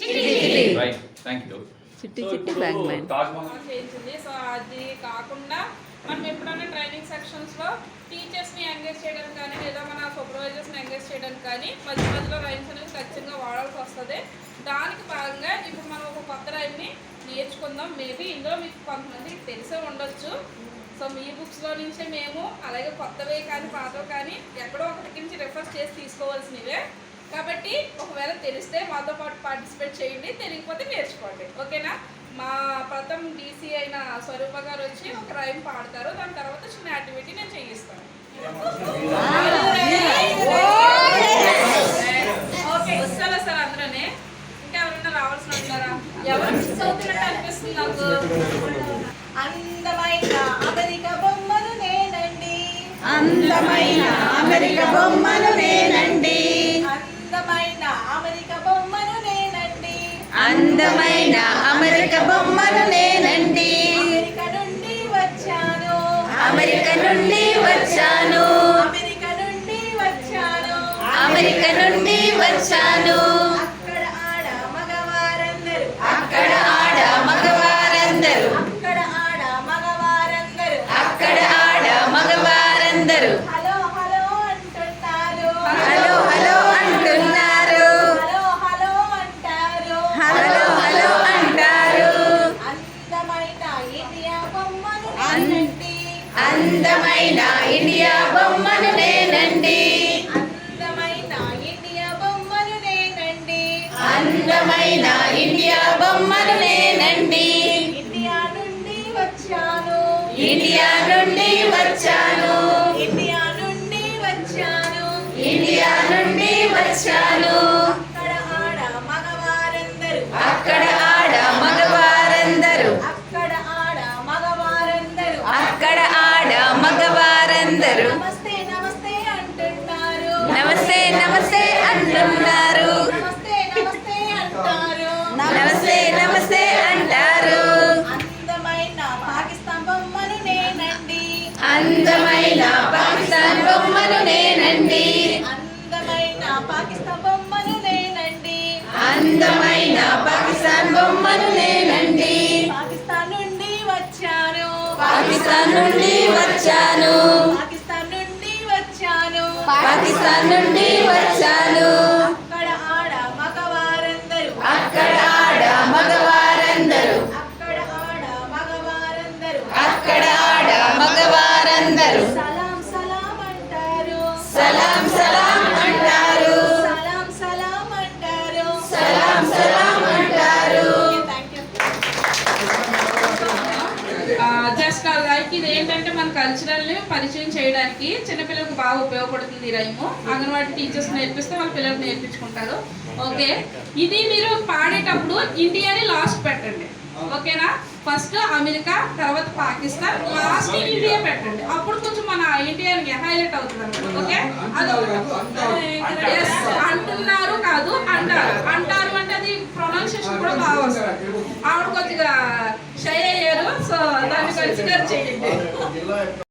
Right thank you చిట్టి. చిట్టి bank man Taj Mahal చేయించింది. సో అది కాకుండా మనం ఎప్పుడైనా ట్రైనింగ్ సెక్షన్స్లో టీచర్స్ని ఎంగేజ్ చేయడానికి కానీ లేదా మన సూపర్వైజర్స్ని ఎంగేజ్ చేయడానికి కానీ మధ్య మధ్యలో రైమ్స్ అనేవి ఖచ్చితంగా వాడాల్సి వస్తుంది. దానికి భాగంగా ఇప్పుడు మనం ఒక కొత్త రైమ్ని నేర్చుకుందాం. మేబీ ఇందులో మీకు కొంతమందికి తెలిసే ఉండొచ్చు. సో మీ బుక్స్లో నుంచే మేము అలాగే కొత్తవే కానీ పాతవి కానీ ఎక్కడో ఒకటి నుంచి రెఫర్ చేసి తీసుకోవాల్సినవే. కాబట్టి ఒకవేళ తెలిస్తే మాతో పాటు పార్టిసిపేట్ చేయండి తెలియకపోతే నేర్చుకోండి. ఓకేనా? మా ప్రథమ్ డీసీ అయిన స్వరూప గారు వచ్చి ఒక రైమ్ పాడతారు దాని తర్వాత చిన్న యాక్టివిటీ నేను చేయిస్తాను. ఓకే వస్తారా సార్ అందరనే? ఇంకా ఎవరైనా రావాల్సిన ఉన్నారా ఎవరు మిస్ అవుతున్నట్టు అనిపిస్తుంది నాకు? అందమైన అమెరికా బొమ్మను నేనండి. అందమైన అమెరికా బొమ్మను నేనండి అందమైన అమెరికా బొమ్మను నేనండి. అమెరికా నుండి వచ్చాను. అమెరికా నుండి వచ్చాను. అందమైన ఇండియా బొమ్మను నేనండి అందమైన ఇండియా బొమ్మను నేనండి. అందమైన ఇండియా బొమ్మను నేనండి. అందమైన ఇండియా బొమ్మను నేనండి. ఇండియా నుండి వచ్చాను. ఇండియా నుండి వచ్చాను. ఇండియా నుండి వచ్చాను. ఇండియా నుండి వచ్చాను. మగవారందరూ నమస్తే నమస్తే అంటున్నారు. నమస్తే నమస్తే అంటారు. అందమైన పాకిస్తాన్ బొమ్మను నేనండి. అందమైన పాకిస్తాన్ బొమ్మను నేనండి. పాకిస్తాన్ నుండి వచ్చాను. పాకిస్తాన్ నుండి వచ్చాను. పాకిస్తాన్ నుండి వచ్చాను. జస్ట్ లైక్ ఇది ఏంటంటే మన కల్చరల్ని పరిచయం చేయడానికి చిన్నపిల్లలకు బాగా ఉపయోగపడుతుంది ఈ రైము. అంగన్వాడీ టీచర్స్ నేర్పిస్తే వాళ్ళ పిల్లలు నేర్పించుకుంటారు. ఓకే? ఇది మీరు పాడేటప్పుడు ఇండియాని లాస్ట్ పెట్టండి. ఓకేనా? ఫస్ట్ అమెరికా తర్వాత పాకిస్తాన్ లాస్ట్ ఇండియా పెట్టండి. అప్పుడు కొంచెం మన ఇండియాకి హైలైట్ అవుతుంది అనమాట ఓకే? అదొకటి. అంటున్నారు కాదు అంటారు. అంటారు అంటే అది ప్రొనౌన్సియేషన్ కూడా బాగా వస్తుంది. ఆవిడ కొద్దిగా షై అయ్యారు సో దాన్ని కన్సిడర్ చేయండి